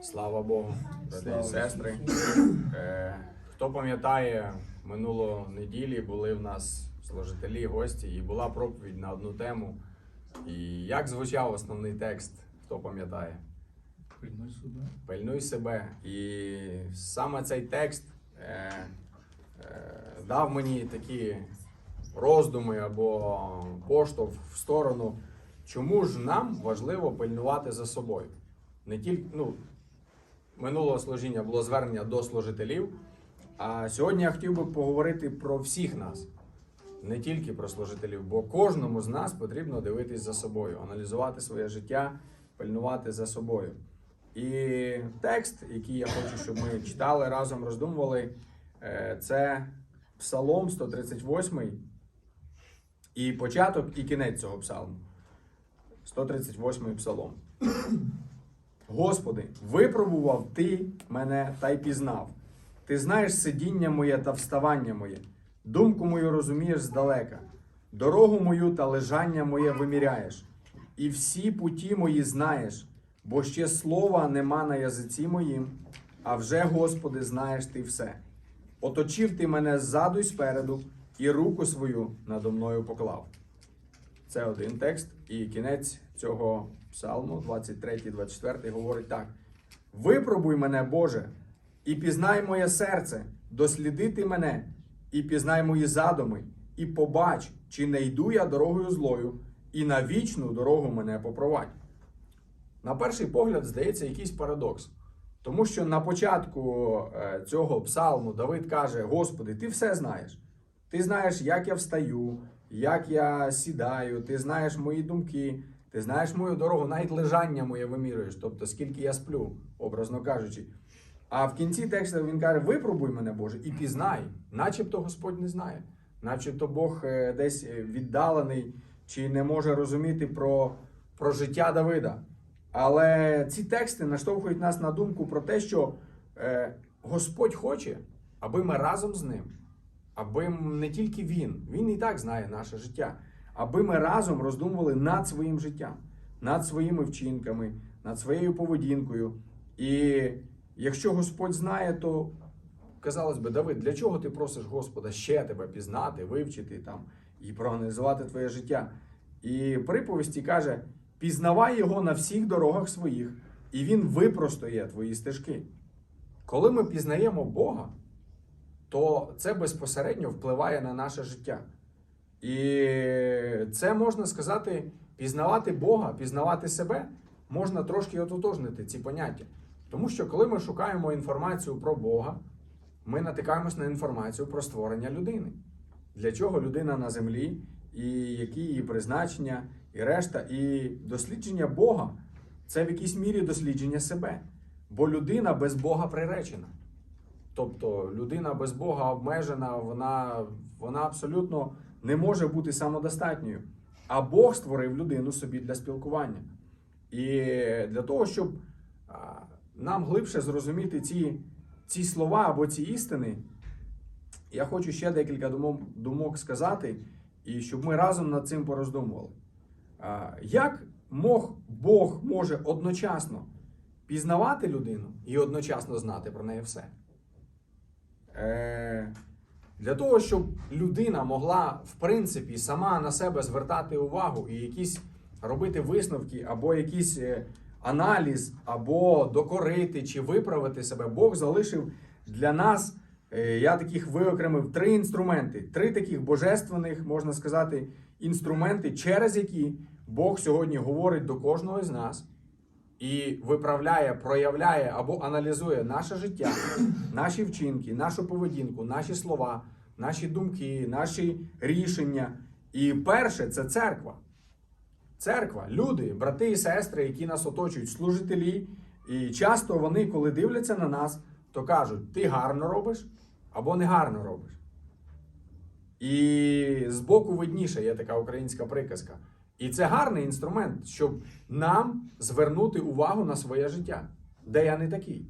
Слава Богу, брати і сестри. Е, хто пам'ятає, минуло неділі були в нас служителі, гості, і була проповідь на одну тему. І як звучав основний текст, хто пам'ятає? Пильнуй себе. Пильнуй себе. І саме цей текст е, е, дав мені такі роздуми або поштовх в сторону, чому ж нам важливо пильнувати за собою. Не тільки, ну, минулого служіння було звернення до служителів, а сьогодні я хотів би поговорити про всіх нас, не тільки про служителів, бо кожному з нас потрібно дивитись за собою, аналізувати своє життя, пильнувати за собою. І текст, який я хочу, щоб ми читали разом, роздумували, е, це Псалом 138 і початок, і кінець цього псалму. 138 псалом. Господи, випробував ти мене та й пізнав. Ти знаєш сидіння моє та вставання моє, думку мою розумієш здалека, дорогу мою та лежання моє виміряєш, і всі путі мої знаєш, бо ще слова нема на язиці моїм, а вже, Господи, знаєш ти все. Оточив ти мене ззаду й спереду, і руку свою надо мною поклав. Це один текст, і кінець цього псалму, 23-24, говорить так: Випробуй мене, Боже, і пізнай моє серце, дослідити мене, і пізнай мої задуми, і побач, чи не йду я дорогою злою, і на вічну дорогу мене попровадь. На перший погляд, здається, якийсь парадокс. Тому що на початку е, цього псалму Давид каже: Господи, ти все знаєш. Ти знаєш, як я встаю, як я сідаю, ти знаєш мої думки, ти знаєш мою дорогу, навіть лежання моє вимірюєш, тобто скільки я сплю, образно кажучи. А в кінці тексту він каже: випробуй мене, Боже, і пізнай, начебто Господь не знає, начебто Бог е, десь е, віддалений чи не може розуміти про, про життя Давида. Але ці тексти наштовхують нас на думку про те, що е, Господь хоче, аби ми разом з ним, аби не тільки Він, Він і так знає наше життя, аби ми разом роздумували над своїм життям, над своїми вчинками, над своєю поведінкою. І якщо Господь знає, то казалось би, Давид, для чого ти просиш Господа ще тебе пізнати, вивчити там і проаналізувати твоє життя? І приповісті каже: пізнавай його на всіх дорогах своїх, і він випростоє твої стежки. Коли ми пізнаємо Бога, то це безпосередньо впливає на наше життя. І це можна сказати, пізнавати Бога, пізнавати себе, можна трошки ототожнити ці поняття. Тому що коли ми шукаємо інформацію про Бога, ми натикаємось на інформацію про створення людини. Для чого людина на землі, і які її призначення, і решта. І дослідження Бога це в якійсь мірі дослідження себе. Бо людина без Бога приречена. Тобто людина без Бога обмежена, вона, вона абсолютно не може бути самодостатньою. А Бог створив людину собі для спілкування. І для того, щоб нам глибше зрозуміти ці, ці слова або ці істини, я хочу ще декілька думок, сказати, і щоб ми разом над цим пороздумували. Як мог Бог може одночасно пізнавати людину і одночасно знати про неї все? Е, Для того, щоб людина могла, в принципі, сама на себе звертати увагу і якісь робити висновки, або якийсь е, аналіз, або докорити чи виправити себе, Бог залишив для нас. е, Я таких виокремив три інструменти, три таких божественних, можна сказати, інструменти, через які Бог сьогодні говорить до кожного з нас і виправляє, проявляє або аналізує наше життя, наші вчинки, нашу поведінку, наші слова, наші думки, наші рішення. І перше це церква. Церква, люди, брати і сестри, які нас оточують, служителі. І часто вони, коли дивляться на нас, то кажуть: ти гарно робиш або не гарно робиш. І збоку видніше є така українська приказка. І це гарний інструмент, щоб нам звернути увагу на своє життя, де я не такий.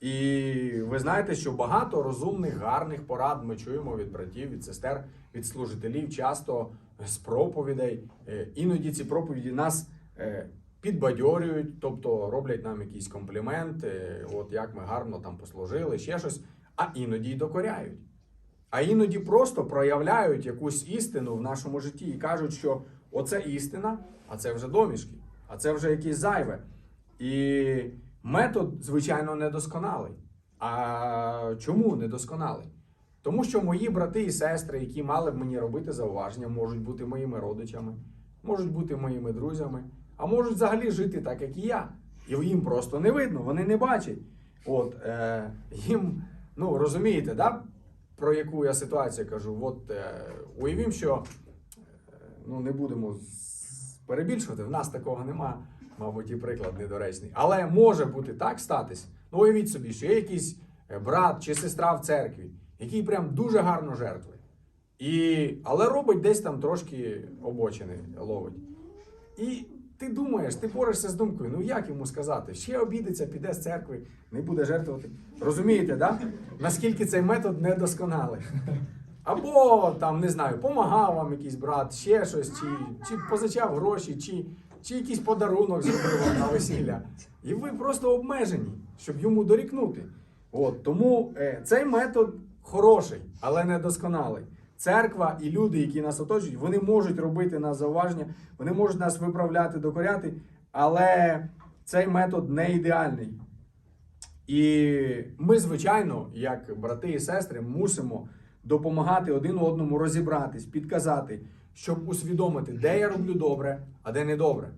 І ви знаєте, що багато розумних, гарних порад ми чуємо від братів, від сестер, від служителів, часто з проповідей. Е, Іноді ці проповіді нас е, підбадьорюють, тобто роблять нам якісь компліменти, от як ми гарно там послужили, ще щось, а іноді й докоряють. А іноді просто проявляють якусь істину в нашому житті і кажуть, що оце істина, а це вже домішки, а це вже якесь зайве. І метод, звичайно, недосконалий. А чому недосконалий? Тому що мої брати і сестри, які мали б мені робити зауваження, можуть бути моїми родичами, можуть бути моїми друзями, а можуть взагалі жити так, як і я. І їм просто не видно, вони не бачать. От е, їм, ну розумієте, да, про яку я ситуацію кажу? От е, уявімо, що ну не будемо перебільшувати, в нас такого нема, мабуть, і приклад недоречний. Але може бути так статись. Ну, уявіть собі, що є якийсь е, брат чи сестра в церкві, який прям дуже гарно жертвує. І, але робить десь там трошки обочини ловить. І ти думаєш, ти борешся з думкою, ну як йому сказати? Ще обідеться, піде з церкви, не буде жертвувати. Розумієте, да? наскільки цей метод недосконалий? Або там, не знаю, помагав вам якийсь брат, ще щось, чи, чи позичав гроші, чи, чи якийсь подарунок зробив вам на весілля. І ви просто обмежені, щоб йому дорікнути. От, тому е, цей метод хороший, але недосконалий. Церква і люди, які нас оточують, вони можуть робити нас зауваження, вони можуть нас виправляти, докоряти, але цей метод не ідеальний. І ми, звичайно, як брати і сестри, мусимо допомагати один одному розібратись, підказати, щоб усвідомити, де я роблю добре, а де не добре.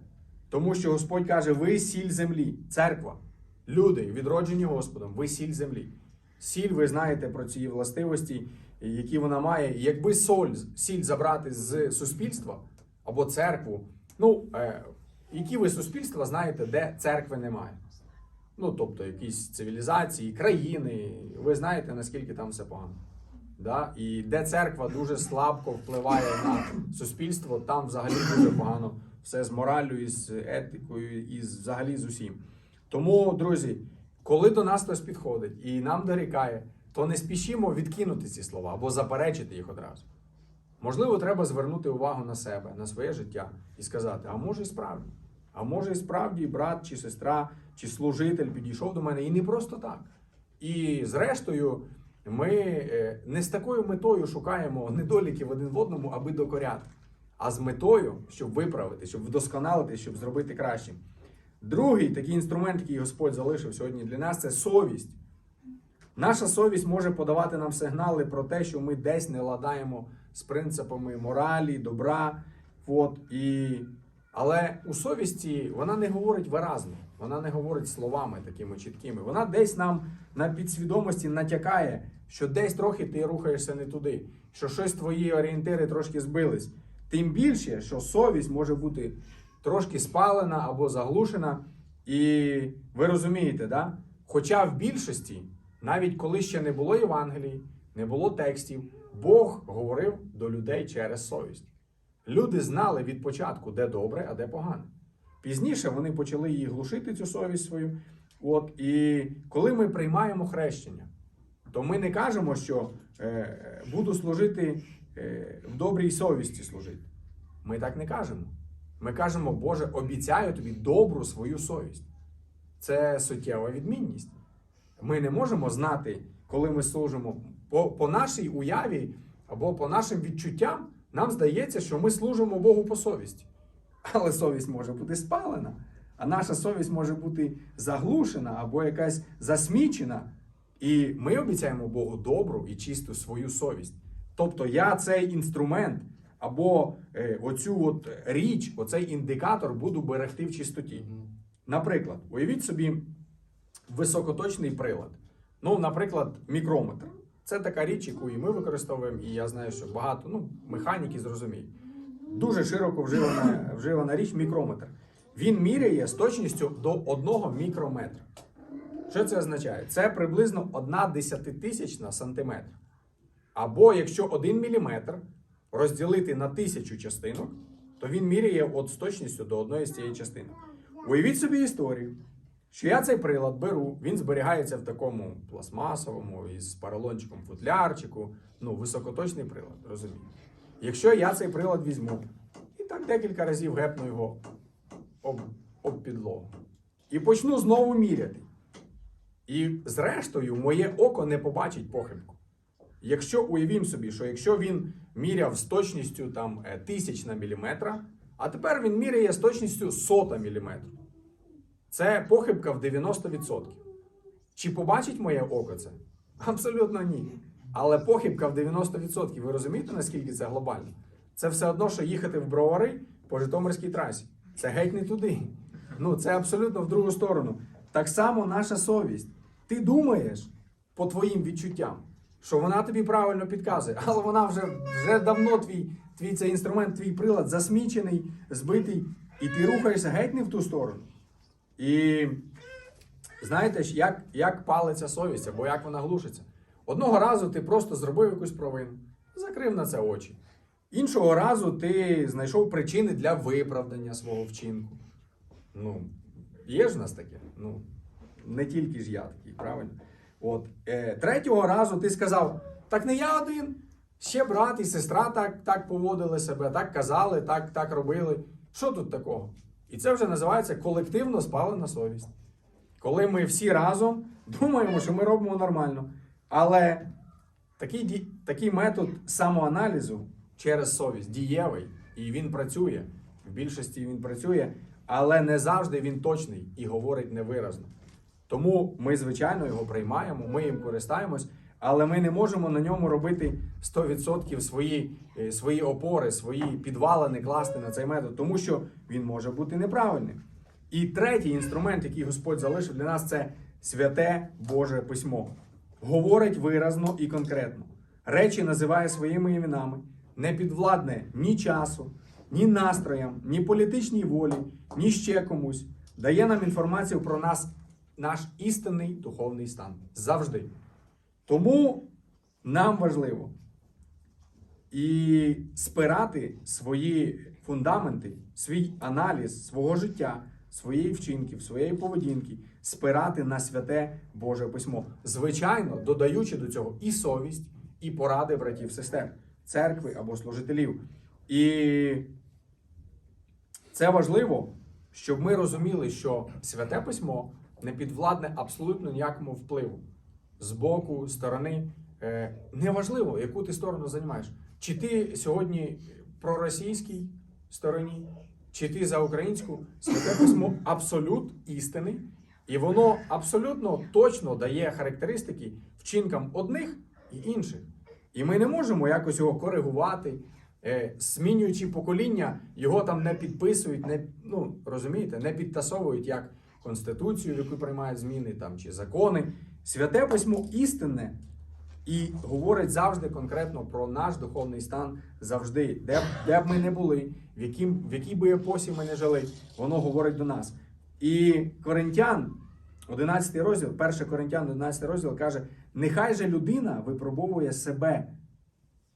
Тому що Господь каже: ви сіль землі, церква, люди, відроджені Господом, ви сіль землі. Сіль, ви знаєте про ці властивості, які вона має. Якби соль, сіль забрати з суспільства або церкву, ну, е, які ви суспільства знаєте, де церкви немає? Ну, тобто якісь цивілізації, країни, ви знаєте, наскільки там все погано. Да? І де церква дуже слабко впливає на суспільство, там взагалі дуже погано все з мораллю, і з етикою, і взагалі з усім. Тому, друзі, коли до нас хтось підходить і нам дорікає, то не спішімо відкинути ці слова або заперечити їх одразу. Можливо, треба звернути увагу на себе, на своє життя і сказати: а може і справді, а може і справді брат чи сестра, чи служитель підійшов до мене і не просто так. І зрештою, ми е, не з такою метою шукаємо недоліків один в одному, аби докоряти, а з метою, щоб виправити, щоб вдосконалити, щоб зробити кращим. Другий такий інструмент, який Господь залишив сьогодні для нас, це совість. Наша совість може подавати нам сигнали про те, що ми десь не ладаємо з принципами моралі, добра. От, і... Але у совісті вона не говорить виразно, вона не говорить словами такими чіткими. Вона десь нам на підсвідомості натякає, що десь трохи ти рухаєшся не туди, що щось твої орієнтири трошки збились. Тим більше, що совість може бути трошки спалена або заглушена. І ви розумієте, да? хоча в більшості, навіть коли ще не було Євангелії, не було текстів, Бог говорив до людей через совість. Люди знали від початку, де добре, а де погане. Пізніше вони почали її глушити, цю совість свою. От, і коли ми приймаємо хрещення, то ми не кажемо, що е, буду служити е, в добрій совісті служити. Ми так не кажемо. Ми кажемо, Боже, обіцяю тобі добру свою совість. Це суттєва відмінність. Ми не можемо знати, коли ми служимо по, по нашій уяві або по нашим відчуттям. Нам здається, що ми служимо Богу по совісті. Але совість може бути спалена, а наша совість може бути заглушена або якась засмічена. І ми обіцяємо Богу добру і чисту свою совість. Тобто я цей інструмент або е, оцю от річ, оцей індикатор буду берегти в чистоті. Наприклад, уявіть собі високоточний прилад. Ну, наприклад, мікрометр. Це така річ, яку і ми використовуємо, і я знаю, що багато ну, механіки зрозуміють. Дуже широко вживана, вживана річ мікрометр. Він міряє з точністю до 1 мікрометра. Що це означає? Це приблизно 1 десятитисячна сантиметра. Або якщо 1 міліметр розділити на тисячу частинок, то він міряє от з точністю до одної з цієї частини. Уявіть собі історію, що я цей прилад беру, він зберігається в такому пластмасовому із поролончиком футлярчику, ну, високоточний прилад, розумієте. Якщо я цей прилад візьму і так декілька разів гепну його об об підлогу. І почну знову міряти. І зрештою, моє око не побачить похибку. Якщо уявім собі, що якщо він міряв з точністю там е, тисячна міліметра, а тепер він міряє з точністю сота міліметра. Це похибка в 90%. Чи побачить моє око це? Абсолютно ні. Але похибка в 90%. Ви розумієте, наскільки це глобально? Це все одно, що їхати в бровари по Житомирській трасі. Це геть не туди. Ну, це абсолютно в другу сторону. Так само наша совість. Ти думаєш по твоїм відчуттям, що вона тобі правильно підказує, але вона вже, вже давно твій, твій цей інструмент, твій прилад засмічений, збитий, і ти рухаєшся геть не в ту сторону. І знаєте як, як палиться совість або як вона глушиться? Одного разу ти просто зробив якусь провину, закрив на це очі. Іншого разу ти знайшов причини для виправдання свого вчинку. Ну, є ж в нас таке. Ну, не тільки ж я такий, правильно? От, е, третього разу ти сказав: так не я один, ще брат і сестра так, так поводили себе, так казали, так, так робили. Що тут такого? І це вже називається колективно спалена совість. Коли ми всі разом думаємо, що ми робимо нормально. Але такий, такий метод самоаналізу через совість дієвий, і він працює. В більшості він працює, але не завжди він точний і говорить невиразно. Тому ми, звичайно, його приймаємо, ми їм користаємось, але ми не можемо на ньому робити 100% свої, е, свої опори, свої підвалини класти на цей метод, тому що він може бути неправильним. І третій інструмент, який Господь залишив для нас, це святе Боже письмо. Говорить виразно і конкретно. Речі називає своїми іменами, не підвладне ні часу, ні настроям, ні політичній волі, ні ще комусь. Дає нам інформацію про нас, наш істинний духовний стан. Завжди. Тому нам важливо і спирати свої фундаменти, свій аналіз свого життя, своєї вчинків, своєї поведінки, спирати на святе Боже письмо. Звичайно, додаючи до цього і совість, і поради братів, сестер, церкви або служителів. І це важливо, щоб ми розуміли, що святе письмо не підвладне абсолютно ніякому впливу з боку, сторони. Е, неважливо, яку ти сторону займаєш. Чи ти сьогодні проросійській стороні, чи ти за українську, святе письмо абсолют істини, і воно абсолютно точно дає характеристики вчинкам одних і інших. І ми не можемо якось його коригувати, е, змінюючи покоління, його там не підписують, не, ну, розумієте, не підтасовують як конституцію, яку приймають зміни там, чи закони. Святе письмо істинне і говорить завжди конкретно про наш духовний стан завжди, де, б- де б ми не були, в, яким, в якій би епосі ми не жили, воно говорить до нас. І Коринтян, 11 розділ, 1 Коринтян, 11 розділ каже: нехай же людина випробовує себе,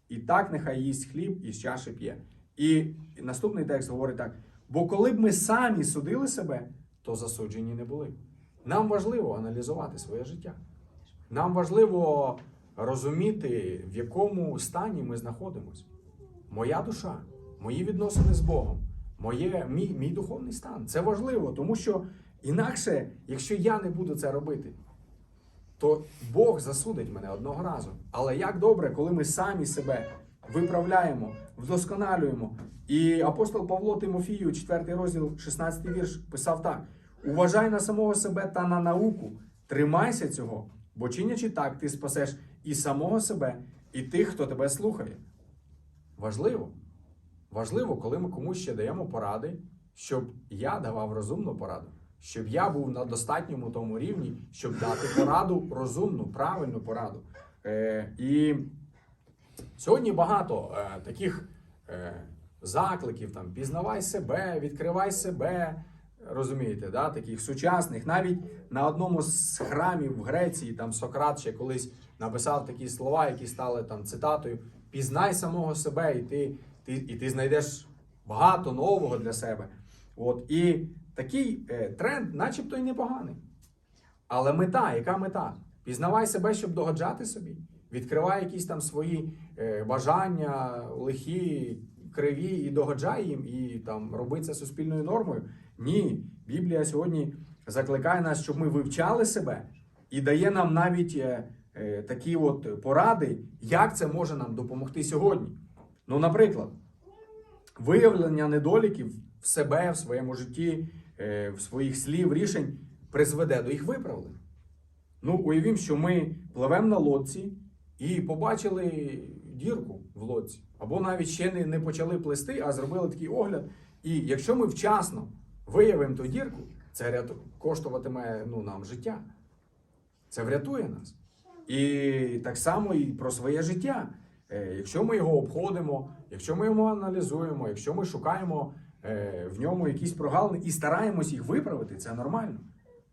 і так нехай їсть хліб і з чаші п'є. І, наступний текст говорить так: бо коли б ми самі судили себе, то засуджені не були. Нам важливо аналізувати своє життя. Нам важливо розуміти, в якому стані ми знаходимося. Моя душа, мої відносини з Богом, моє, мій, мій духовний стан. Це важливо, тому що інакше, якщо я не буду це робити, то Бог засудить мене одного разу. Але як добре, коли ми самі себе виправляємо, вдосконалюємо. І апостол Павло Тимофію, 4 розділ, 16 вірш, писав так: Уважай на самого себе та на науку, тримайся цього, бо чинячи так, ти спасеш і самого себе, і тих, хто тебе слухає. Важливо. Важливо, коли ми комусь ще даємо поради, щоб я давав розумну пораду, щоб я був на достатньому тому рівні, щоб дати пораду розумну, правильну пораду. Е, і сьогодні багато е, таких е, закликів: там пізнавай себе, відкривай себе. Розумієте, да? таких сучасних. Навіть на одному з храмів в Греції там Сократ ще колись написав такі слова, які стали там цитатою: Пізнай самого себе, і ти, ти, і ти знайдеш багато нового для себе. От і такий е, тренд, начебто, й непоганий. Але мета, яка мета? Пізнавай себе, щоб догоджати собі. Відкривай якісь там свої е, бажання, лихі, криві, і догоджай їм, і там роби це суспільною нормою. Ні, Біблія сьогодні закликає нас, щоб ми вивчали себе і дає нам навіть е, е, такі от поради, як це може нам допомогти сьогодні. Ну, наприклад, виявлення недоліків в себе, в своєму житті, е, в своїх слів, рішень призведе до їх виправлення. Ну, уявімо, що ми пливемо на лодці і побачили дірку в лодці. Або навіть ще не, не почали плести, а зробили такий огляд. І якщо ми вчасно виявимо ту дірку, це ряту- коштуватиме ну, нам життя. Це врятує нас. І так само і про своє життя. Е, Якщо ми його обходимо, якщо ми його аналізуємо, якщо ми шукаємо е, в ньому якісь прогалини і стараємось їх виправити, це нормально.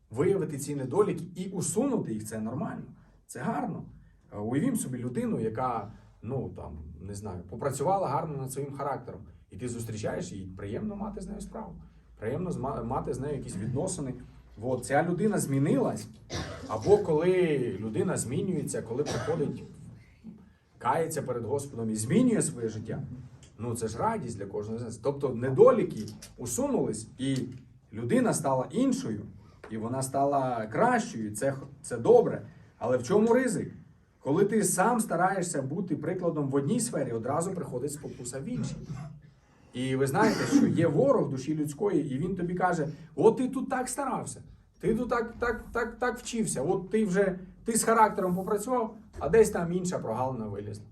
Виявити ці недоліки і усунути їх це нормально. Це гарно. Е, Уявім собі людину, яка ну там не знаю, попрацювала гарно над своїм характером, і ти зустрічаєш її, приємно мати з нею справу. Приємно мати з нею якісь відносини. От, ця людина змінилась. Або коли людина змінюється, коли приходить, кається перед Господом і змінює своє життя. Ну це ж радість для кожного з нас. Тобто недоліки усунулись, і людина стала іншою, і вона стала кращою. Це, це добре. Але в чому ризик? Коли ти сам стараєшся бути прикладом в одній сфері, одразу приходить спокуса в іншій. І ви знаєте, що є ворог душі людської, і він тобі каже: от ти тут так старався, ти тут так, так, так, так вчився, от ти вже ти з характером попрацював, а десь там інша прогалина вилізла.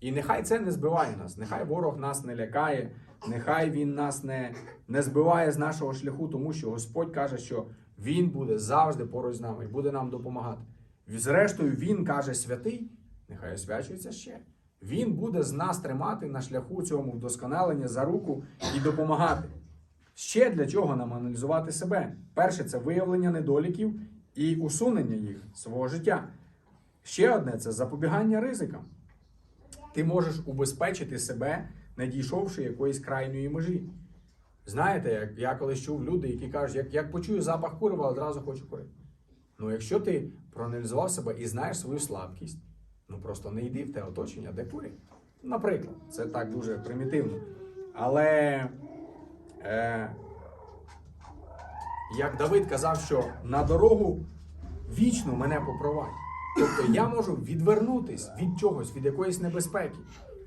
І нехай це не збиває нас, нехай ворог нас не лякає, нехай він нас не, не збиває з нашого шляху, тому що Господь каже, що Він буде завжди поруч з нами і буде нам допомагати. Зрештою, Він каже святий, нехай освячується ще. Він буде з нас тримати на шляху цьому вдосконалення за руку і допомагати. Ще для чого нам аналізувати себе? Перше, це виявлення недоліків і усунення їх свого життя. Ще одне це запобігання ризикам. Ти можеш убезпечити себе, не дійшовши якоїсь крайньої межі. Знаєте, як я колись чув люди, які кажуть, як, як почую запах курива, одразу хочу курити. Ну, якщо ти проаналізував себе і знаєш свою слабкість, ну просто не йди в те оточення, де курять. Наприклад, це так дуже примітивно. Але е, як Давид казав, що на дорогу вічно мене попровадь. Тобто я можу відвернутись від чогось, від якоїсь небезпеки.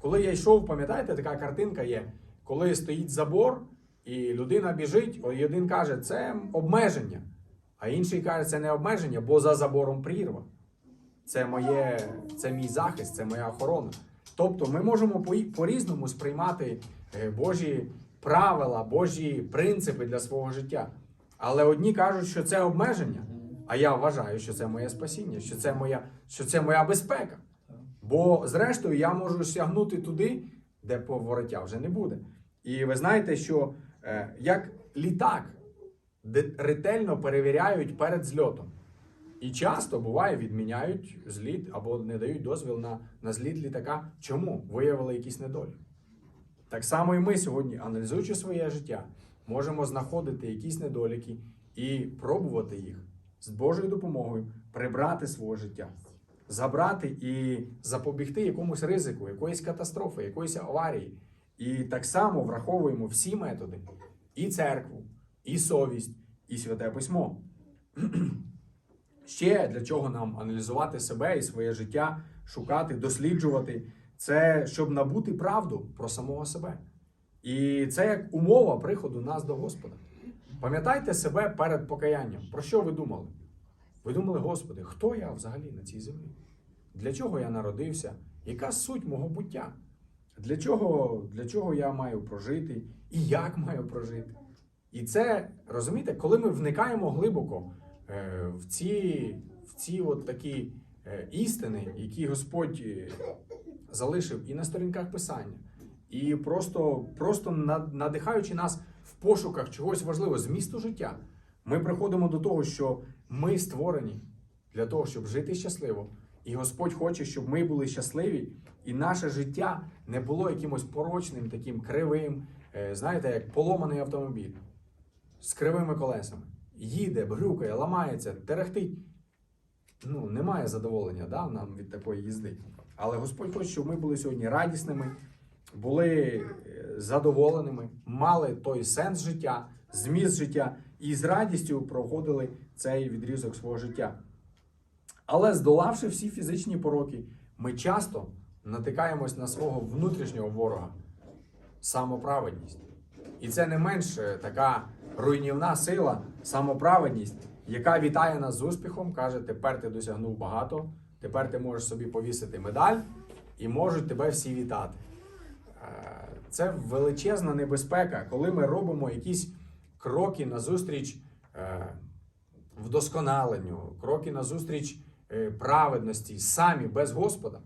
Коли я йшов, пам'ятаєте, така картинка є, коли стоїть забор, і людина біжить, один каже, це обмеження, а інший каже, це не обмеження, бо за забором прірва. Це моє, це мій захист, це моя охорона. Тобто ми можемо по- по-різному сприймати е, Божі правила, Божі принципи для свого життя. Але одні кажуть, що це обмеження, а я вважаю, що це моє спасіння, що це моя, що це моя безпека. Бо, зрештою, я можу сягнути туди, де повороття вже не буде. І ви знаєте, що е, як літак ретельно перевіряють перед зльотом. І часто буває, відміняють зліт або не дають дозвіл на, на зліт літака. Чому? Виявили якісь недоліки. Так само і ми сьогодні, аналізуючи своє життя, можемо знаходити якісь недоліки і пробувати їх з Божою допомогою прибрати свого життя, забрати і запобігти якомусь ризику, якоїсь катастрофи, якоїсь аварії. І так само враховуємо всі методи: і церкву, і совість, і святе письмо. Ще для чого нам аналізувати себе і своє життя, шукати, досліджувати, це щоб набути правду про самого себе. І це як умова приходу нас до Господа. Пам'ятайте себе перед покаянням. Про що ви думали? Ви думали, Господи, хто я взагалі на цій землі? Для чого я народився? Яка суть мого буття? Для чого, для чого я маю прожити і як маю прожити? І це, розумієте, коли ми вникаємо глибоко в ці, в ці от такі е, істини, які Господь е, залишив і на сторінках Писання, і просто, просто надихаючи нас в пошуках чогось важливого, змісту життя, ми приходимо до того, що ми створені для того, щоб жити щасливо. І Господь хоче, щоб ми були щасливі, і наше життя не було якимось порочним, таким кривим, е, знаєте, як поломаний автомобіль з кривими колесами. Їде, брюкає, ламається, терехтить. Ну, немає задоволення да, нам від такої їзди. Але Господь хоче, щоб ми були сьогодні радісними, були е, задоволеними, мали той сенс життя, зміст життя, і з радістю проходили цей відрізок свого життя. Але здолавши всі фізичні пороки, ми часто натикаємось на свого внутрішнього ворога самоправедність. І це не менш е, така руйнівна сила, самоправедність, яка вітає нас з успіхом, каже: тепер ти досягнув багато, тепер ти можеш собі повісити медаль і можуть тебе всі вітати. Е, Це величезна небезпека, коли ми робимо якісь кроки назустріч е, вдосконаленню, кроки назустріч е, праведності самі без Господа.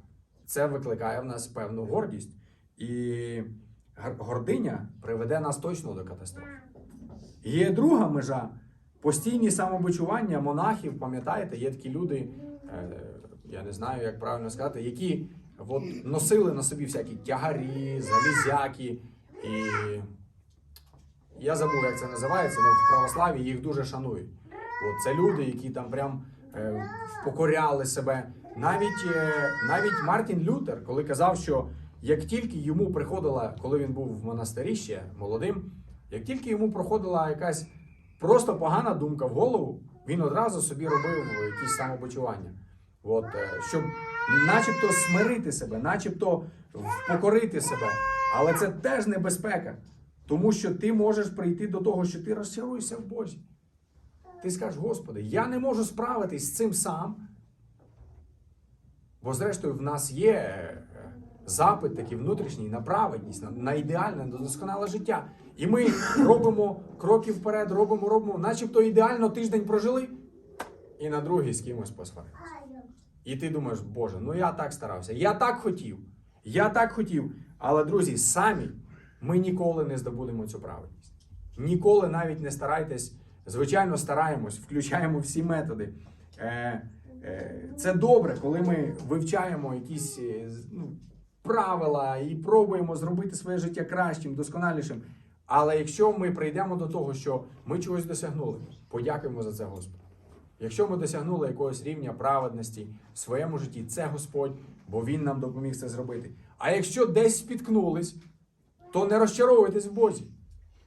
Це викликає в нас певну гордість. І гординя приведе нас точно до катастрофи. Є друга межа постійні самобичування монахів. Пам'ятаєте, є такі люди, е, я не знаю, як правильно сказати, які от, носили на собі всякі тягарі, залізяки. І я забув, як це називається, але в православі їх дуже шанують. От це люди, які там прям е, впокоряли себе. Навіть, е, навіть Мартін Лютер, коли казав, що як тільки йому приходила, коли він був в монастирі ще молодим, як тільки йому проходила якась просто погана думка в голову, він одразу собі робив якісь самобочування. От, е, щоб начебто смирити себе, начебто впокорити себе. Але це теж небезпека, тому що ти можеш прийти до того, що ти розчаруєшся в Бозі. Ти скажеш, Господи, я не можу справитись з цим сам. Бо, зрештою, в нас є е, запит такий внутрішній на праведність, на, на ідеальне, на досконале життя. І ми робимо кроки вперед, робимо, робимо, начебто ідеально тиждень прожили, і на другий з кимось посварилися. І ти думаєш, Боже, ну я так старався, я так хотів, я так хотів. Але, друзі, самі ми ніколи не здобудемо цю праведність. Ніколи навіть не старайтесь. Звичайно, стараємось, включаємо всі методи. Е, е, це добре, коли ми вивчаємо якісь е, ну, правила і пробуємо зробити своє життя кращим, досконалішим. Але якщо ми прийдемо до того, що ми чогось досягнули, подякуємо за це Господу. Якщо ми досягнули якогось рівня праведності в своєму житті, це Господь, бо Він нам допоміг це зробити. А якщо десь спіткнулись, то не розчаровуйтесь в Бозі,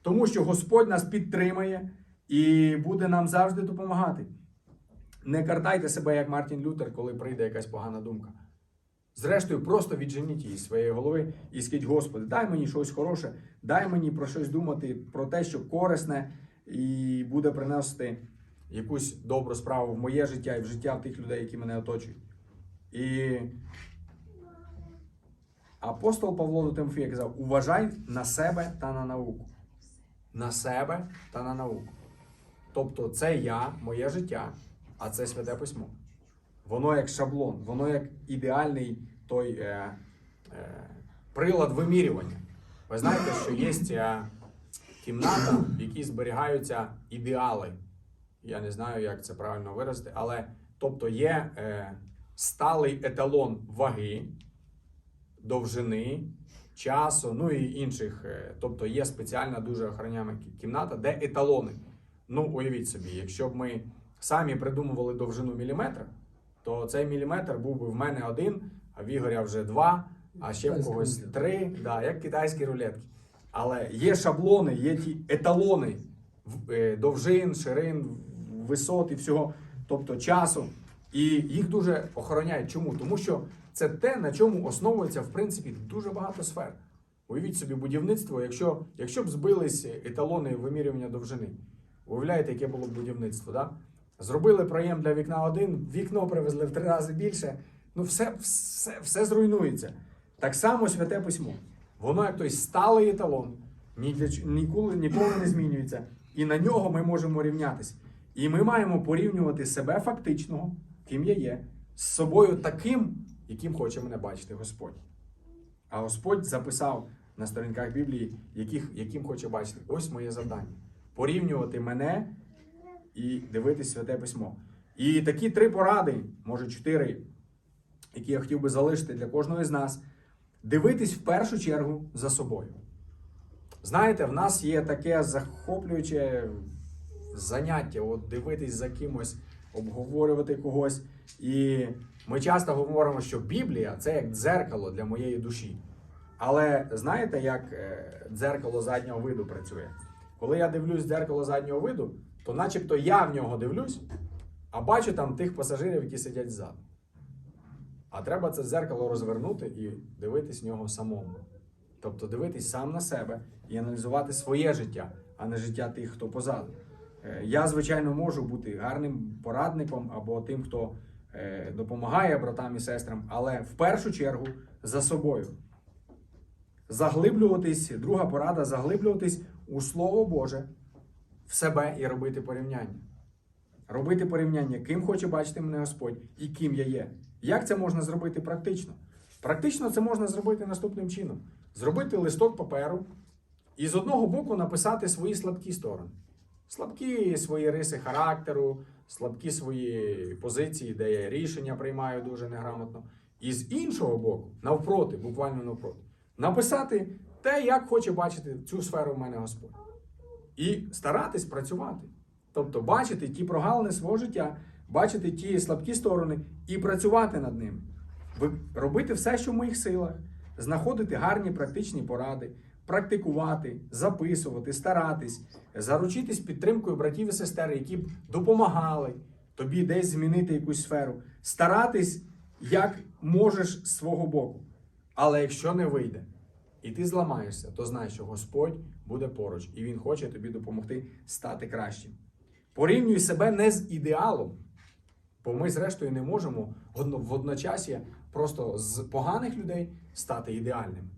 тому що Господь нас підтримає і буде нам завжди допомагати. Не картайте себе, як Мартін Лютер, коли прийде якась погана думка. Зрештою, просто відженіть її з своєї голови і скажіть, Господи, дай мені щось хороше, дай мені про щось думати, про те, що корисне і буде приносити якусь добру справу в моє життя і в життя тих людей, які мене оточують. І апостол Павло до Тимофія казав: уважай на себе та на науку. На себе та на науку. Тобто, це я, моє життя, а це святе письмо. Воно як шаблон, воно як ідеальний той е, е, прилад вимірювання. Ви знаєте, що є е, кімната, в якій зберігаються ідеали. Я не знаю, як це правильно виразити, але тобто є е, сталий еталон ваги, довжини, часу, ну і інших. е, тобто є спеціальна дуже охороняема кі- кімната, де еталони. Ну, уявіть собі, якщо б ми самі придумували довжину міліметра, то цей міліметр був би в мене один, а в Ігоря вже два, а ще в когось три, да, як китайські рулетки. Але є шаблони, є ті еталони в- е, довжин, ширин, висот і всього, тобто часу. І їх дуже охороняють. Чому? Тому що це те, на чому основується, в принципі, дуже багато сфер. Уявіть собі будівництво, якщо, якщо б збились еталони вимірювання довжини. Уявляєте, яке було б будівництво, да? Зробили проєм для вікна один, вікно привезли в три рази більше. Ну, все, все, все зруйнується. Так само святе письмо. Воно як той сталий еталон, ні для ніколи, ніколи не змінюється. І на нього ми можемо рівнятися. І ми маємо порівнювати себе фактичного, ким я є, з собою таким, яким хоче мене бачити Господь. А Господь записав на сторінках Біблії, яких, яким хоче бачити. Ось моє завдання. Порівнювати мене і дивитись святе письмо. І такі три поради, може чотири, які я хотів би залишити для кожного з нас. Дивитись в першу чергу за собою. Знаєте, в нас є таке захоплююче заняття, от дивитись за кимось, обговорювати когось. І ми часто говоримо, що Біблія це як дзеркало для моєї душі. Але знаєте, як е, дзеркало заднього виду працює? Коли я дивлюсь дзеркало заднього виду, то начебто я в нього дивлюсь, а бачу там тих пасажирів, які сидять ззаду. А треба це зеркало розвернути і дивитись в нього самому. Тобто дивитись сам на себе і аналізувати своє життя, а не життя тих, хто позаду. Е, Я, звичайно, можу бути гарним порадником або тим, хто е, допомагає братам і сестрам, але в першу чергу за собою. Заглиблюватись, друга порада заглиблюватись у Слово Боже в себе і робити порівняння. Робити порівняння, ким хоче бачити мене Господь і ким я є. Як це можна зробити практично? Практично це можна зробити наступним чином: зробити листок паперу і з одного боку написати свої слабкі сторони. Слабкі свої риси характеру, слабкі свої позиції, де я рішення приймаю дуже неграмотно. І з іншого боку, навпроти, буквально навпроти, написати те, як хоче бачити цю сферу в мене Господь. І старатись працювати. Тобто бачити ті прогалини свого життя, бачити ті слабкі сторони і працювати над ними. Робити все, що в моїх силах, знаходити гарні практичні поради, практикувати, записувати, старатись, заручитись підтримкою братів і сестер, які б допомагали тобі десь змінити якусь сферу, старатись, як можеш з свого боку. Але якщо не вийде, і ти зламаєшся, то знай, що Господь буде поруч, і Він хоче тобі допомогти стати кращим. Порівнюй себе не з ідеалом, бо ми, зрештою, не можемо одно- водночасі просто з поганих людей стати ідеальним.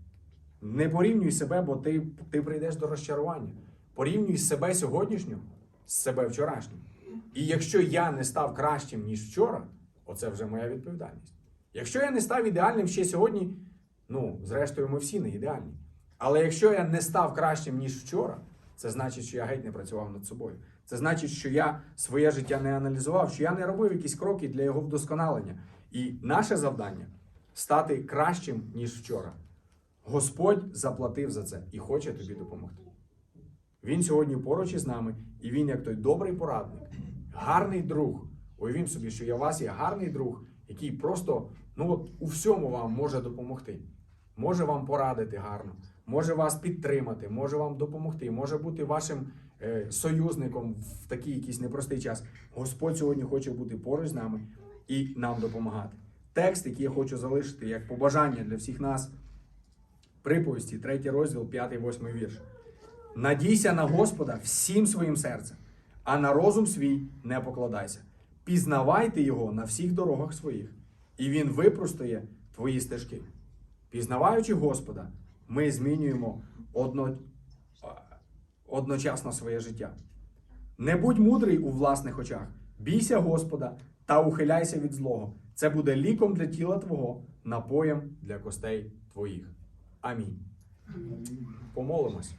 Не порівнюй себе, бо ти, ти прийдеш до розчарування. Порівнюй себе сьогоднішнього з себе вчорашнім. І якщо я не став кращим, ніж вчора, оце вже моя відповідальність. Якщо я не став ідеальним ще сьогодні, ну, зрештою, ми всі не ідеальні. Але якщо я не став кращим, ніж вчора, це значить, що я геть не працював над собою. Це значить, що я своє життя не аналізував, що я не робив якісь кроки для його вдосконалення. І наше завдання стати кращим, ніж вчора. Господь заплатив за це і хоче тобі допомогти. Він сьогодні поруч із нами, і він, як той добрий порадник, гарний друг. Уявім собі, що я у вас є гарний друг, який просто ну от у всьому вам може допомогти. Може вам порадити гарно, може вас підтримати, може вам допомогти, може бути вашим е, союзником в такий якийсь непростий час. Господь сьогодні хоче бути поруч з нами і нам допомагати. Текст, який я хочу залишити як побажання для всіх нас, приповісті, 3 розділ, 5-8 вірш. Надійся на Господа всім своїм серцем, а на розум свій не покладайся. Пізнавайте його на всіх дорогах своїх, і він випростує твої стежки. Пізнаваючи Господа, ми змінюємо одно, одночасно своє життя. Не будь мудрий у власних очах, бійся Господа та ухиляйся від злого. Це буде ліком для тіла Твого, напоєм для костей твоїх. Амінь. Помолимось.